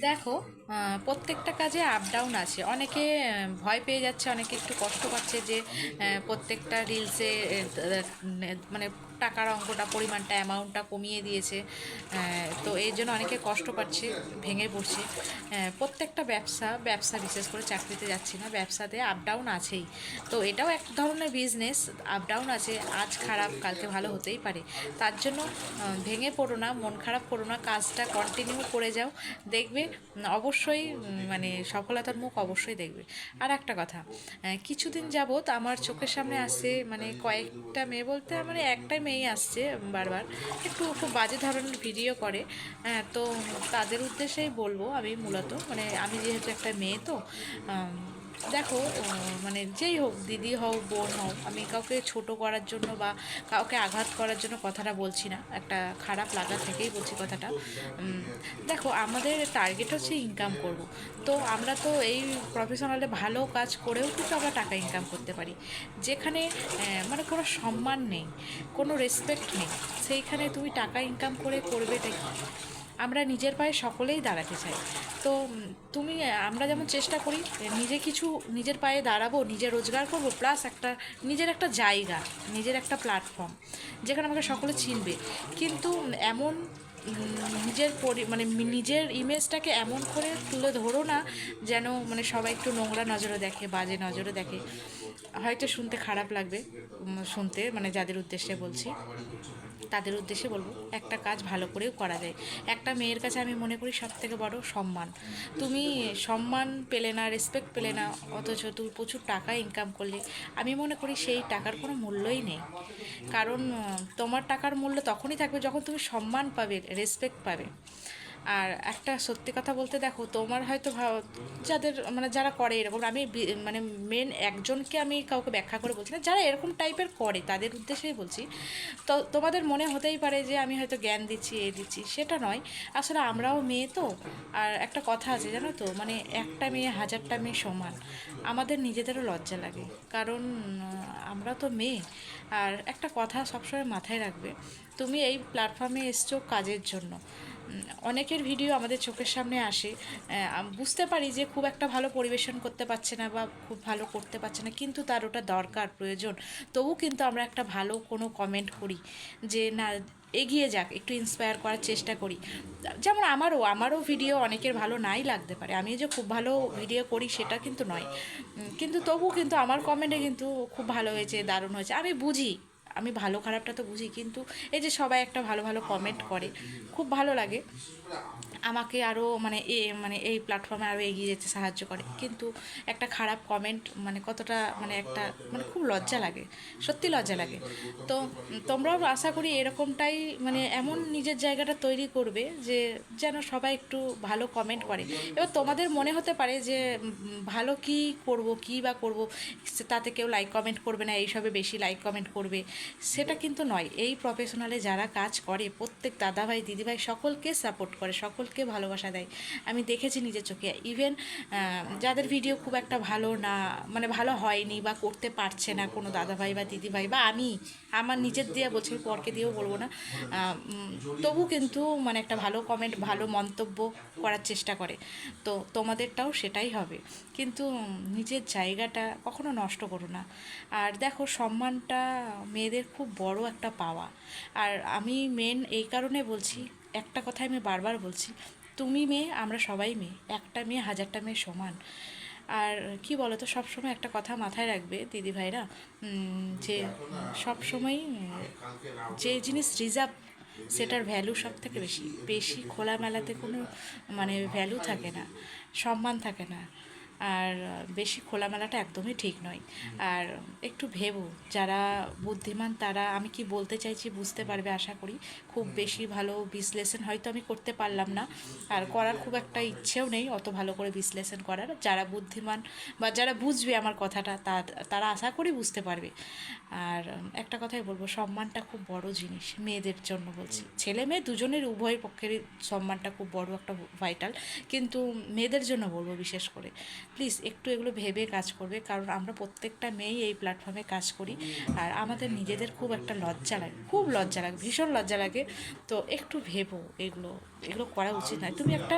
দেখো প্রত্যেকটা কাজে আপ ডাউন আছে। অনেকে ভয় পেয়ে যাচ্ছে, অনেকে একটু কষ্ট পাচ্ছে যে প্রত্যেকটা রিলসে মানে টাকার অঙ্কটা, পরিমাণটা অ্যামাউন্টটা কমিয়ে দিয়েছে। তো এই জন্য অনেকে কষ্ট পাচ্ছে, ভেঙে পড়ছে। প্রত্যেকটা ব্যবসা ব্যবসা বিশেষ করে চাকরিতে যাচ্ছি না, ব্যবসাতে আপ ডাউন আছেই। তো এটাও এক ধরনের বিজনেস আপ ডাউন আছে, আজ খারাপ, কালকে ভালো হতেই পারে। তার জন্য ভেঙে পড়ো না, মন খারাপ করো না, কাজটা কন্টিনিউ করে যাও। দেখবে, অবশ্যই মানে সফলতার মুখ অবশ্যই দেখবে। আর একটা কথা কিছুদিন যাবৎ আমার চোখের সামনে আসছে মানে কয়েকটা মেয়ে বলতে মানে একটাই মেয়েই আসছে বারবার। একটু খুব বাজে ধরনের ভিডিও করে। হ্যাঁ, তো তাদের উদ্দেশ্যেই বলব আমি মূলত। মানে আমি যেহেতু একটা মেয়ে তো দেখো মানে যেই হোক, দিদি হোক, বোন হোক, আমি কাউকে ছোট করার জন্য বা কাউকে আঘাত করার জন্য কথাটা বলছি না। একটা খারাপ লাগা থেকেই বলছি কথাটা। দেখো, আমাদের টার্গেট হচ্ছে ইনকাম করব। তো আমরা তো এই প্রফেশনালে ভালো কাজ করেও কিন্তু আমরা টাকা ইনকাম করতে পারি। যেখানে মানে কোনো সম্মান নেই, কোনো রেসপেক্ট নেই, সেইখানে তুমি টাকা ইনকাম করে করবেটা কি? আমরা নিজের পায়ে সকলেই দাঁড়াতে চাই। তো তুমি আমরা যেমন চেষ্টা করি নিজে কিছু নিজের পায়ে দাঁড়াবো, নিজে রোজগার করব প্লাস একটা নিজের একটা জায়গা, নিজের একটা প্ল্যাটফর্ম যেখানে আমাকে সকলে চিনবে। কিন্তু এমন নিজের পরি মানে নিজের ইমেজটাকে এমন করে তুলে ধরো না, যেন মানে সবাই একটু নোংরা নজরে দেখে, বাজে নজরে দেখে। হয়তো শুনতে খারাপ লাগবে শুনতে মানে যাদের উদ্দেশ্যে বলছি। তাদের উদ্দেশ্যে বলব, একটা কাজ ভালো করেও করা যায়। একটা মেয়ের কাছে আমি মনে করি সব থেকে বড় সম্মান। তুমি সম্মান পেলে না রেসপেক্ট পেলে না, অথচ তুমি প্রচুর টাকা ইনকাম করলে, আমি মনে করি সেই টাকার কোনো মূল্যই নেই। কারণ, তোমার টাকার মূল্য তখনই থাকবে যখন তুমি সম্মান পাবে রেসপেক্ট পাবে। আর একটা সত্যি কথা বলতে দেখো, তোমার হয়তো যাদের মানে যারা করে এরকম, আমি মানে মেন একজনকে আমি কাউকে ব্যাখ্যা করে বলছি না, যারা এরকম টাইপের করে, তাদের উদ্দেশ্যেই বলছি। তো তোমাদের মনে হতেই পারে যে আমি হয়তো জ্ঞান দিচ্ছি, এ দিচ্ছি, সেটা নয়। আসলে আমরাও মেয়ে তো, আর একটা কথা আছে জানো তো মানে একটা মেয়ে হাজারটা মেয়ে সমান। আমাদের নিজেদেরও লজ্জা লাগে, কারণ আমরা তো মেয়ে। আর একটা কথা সবসময় মাথায় রাখবে, তুমি এই প্ল্যাটফর্মে এসছো কাজের জন্য। অনেকের ভিডিও আমাদের চোখের সামনে আসে। বুঝতে পারি যে খুব একটা ভালো পরিবেশন করতে পারছে না বা খুব ভালো করতে পারছে না, কিন্তু তার ওটা দরকার, প্রয়োজন। তবু কিন্তু আমরা একটা ভালো কোনো কমেন্ট করি যে, না, এগিয়ে যাক, একটু ইন্সপায়ার করার চেষ্টা করি। যেমন আমারও আমারও ভিডিও অনেকের ভালো নাই লাগতে পারে। আমি যে খুব ভালো ভিডিও করি সেটা কিন্তু নয়। কিন্তু তবু কিন্তু আমার কমেন্টে কিন্তু খুব ভালো হয়েছে, দারুণ হয়েছে। আমি বুঝি আমি ভালো খারাপটা তো বুঝি, কিন্তু এই যে সবাই একটা ভালো ভালো কমেন্ট করে, খুব ভালো লাগে। আমাকে আরও মানে এ মানে এই প্ল্যাটফর্মে আরও এগিয়ে যেতে সাহায্য করে। কিন্তু একটা খারাপ কমেন্ট মানে কতটা মানে একটা মানে খুব লজ্জা লাগে, সত্যি লজ্জা লাগে। তো তোমরাও আশা করি এরকমটাই মানে এমন নিজের জায়গাটা তৈরি করবে যে যেন সবাই একটু ভালো কমেন্ট করে। এবার তোমাদের মনে হতে পারে যে ভালো কি করব, কি বা করব, তাতে কেউ লাইক কমেন্ট করবে না, এইসবে বেশি লাইক কমেন্ট করবে। সেটা কিন্তু নয়। এই প্রফেশনালে যারা কাজ করে, প্রত্যেক দাদাভাই, দিদিভাই সকলকে সাপোর্ট করে, সকলকে ভালোবাসা দেয়। আমি দেখেছি নিজের চোখে। ইভেন যাদের ভিডিও খুব একটা ভালো না মানে ভালো হয়নি বা করতে পারছে না কোনো দাদাভাই বা দিদিভাই বা আমি, আমার নিজের দিয়ে বলছি পরকে দিয়েও বলব না তবু কিন্তু মানে একটা ভালো কমেন্ট ভালো মন্তব্য করার চেষ্টা করে। তো তোমাদেরটাও সেটাই হবে। কিন্তু নিজের জায়গাটা কখনো নষ্ট করো না। আর দেখো, সম্মানটা মেয়েদের খুব বড় একটা পাওয়া। আর আমি মেন এই কারণে বলছি একটা কথা আমি বারবার বলছি তুমি মেয়ে আমরা সবাই মেয়ে একটা মেয়ে হাজারটা মেয়ে সমান। আর কি বলো তো সবসময় একটা কথা মাথায় রাখবে দিদিভাইরা উম, যে সবসময় যে জিনিস রিজার্ভ সেটার ভ্যালু সব থেকে বেশি। বেশি খোলামেলাতে কোনো মানে ভ্যালু থাকে না সম্মান থাকে না। আর বেশি খোলামেলাটা একদমই ঠিক নয়। আর একটু ভেবো যারা বুদ্ধিমান তারা আমি কি বলতে চাইছি বুঝতে পারবে আশা করি। খুব বেশি ভালো বিশ্লেষণ হয়তো আমি করতে পারলাম না। আর করার খুব একটা ইচ্ছেও নেই অত ভালো করে বিশ্লেষণ করার। যারা বুদ্ধিমান বা যারা বুঝবে আমার কথাটা তা- তারা আশা করি বুঝতে পারবে। আর একটা কথাই বলব সম্মানটা খুব বড় জিনিস মেয়েদের জন্য বলছি। ছেলে মেয়ে দুজনের উভয় পক্ষেরই সম্মানটা খুব বড় একটা ভাইটাল কিন্তু মেয়েদের জন্য বলব বিশেষ করে। প্লিজ একটু এগুলো ভেবে কাজ করবে, কারণ আমরা প্রত্যেকটা মেয়েই এই প্ল্যাটফর্মে কাজ করি। আর আমাদের নিজেদের খুব একটা লজ্জা লাগে, খুব লজ্জা লাগে, ভীষণ লজ্জা লাগে। তো একটু ভেবো এগুলো এগুলো করা উচিত নয়। তুমি একটা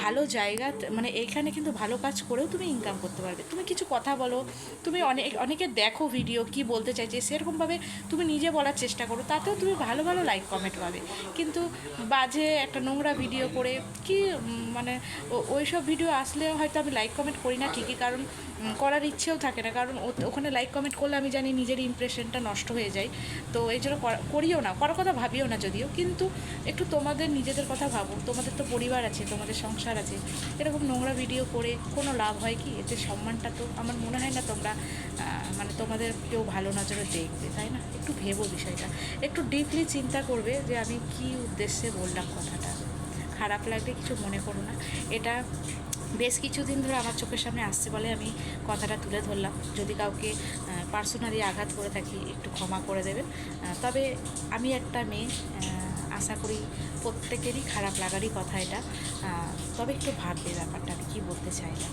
ভালো জায়গা মানে এইখানে কিন্তু ভালো কাজ করেও তুমি ইনকাম করতে পারবে। তুমি কিছু কথা বলো, তুমি অনেক, অনেকে দেখো ভিডিও কি বলতে চাইছে, সেরকমভাবে তুমি নিজে বলার চেষ্টা করো, তাতেও তুমি ভালো ভালো লাইক কমেন্ট পাবে। কিন্তু বাজে একটা নোংরা ভিডিও করে কি মানে ওইসব ভিডিও আসলে হয়তো আমি লাইক কমেন্ট করি না, ঠিকই, কারণ করার ইচ্ছেও থাকে না। কারণ ওখানে লাইক কমেন্ট করলে আমি জানি নিজের ইমপ্রেশনটা নষ্ট হয়ে যায়। তো এই জন্য করিও না। করার কথা ভাবিও না যদিও। কিন্তু একটু তোমাদের নিজেদের কথা ভাবো তোমাদের তো পরিবার আছে, তোমাদের সংসার আছে। এরকম নোংরা ভিডিও করে কোনো লাভ হয় কি? এতে সম্মানটা তো আমার মনে হয় না তোমরা মানে তোমাদের কেউ ভালো নজরে দেখবে, তাই না? একটু ভেবো বিষয়টা। একটু ডিপলি চিন্তা করবে যে আমি কি উদ্দেশ্যে বললাম কথাটা। খারাপ লাগলে কিছু মনে করো না। এটা বেশ কিছুদিন ধরে আমার চোখের সামনে আসছে বলে আমি কথাটা তুলে ধরলাম। যদি কাউকে পার্সোনালি আঘাত করে থাকি, একটু ক্ষমা করে দেবেন। তবে আমি একটা মেয়ে আশা করি প্রত্যেকেরই খারাপ লাগারই কথা এটা। তবে একটু ভাববে ব্যাপারটা, আমি কী বলতে চাইলাম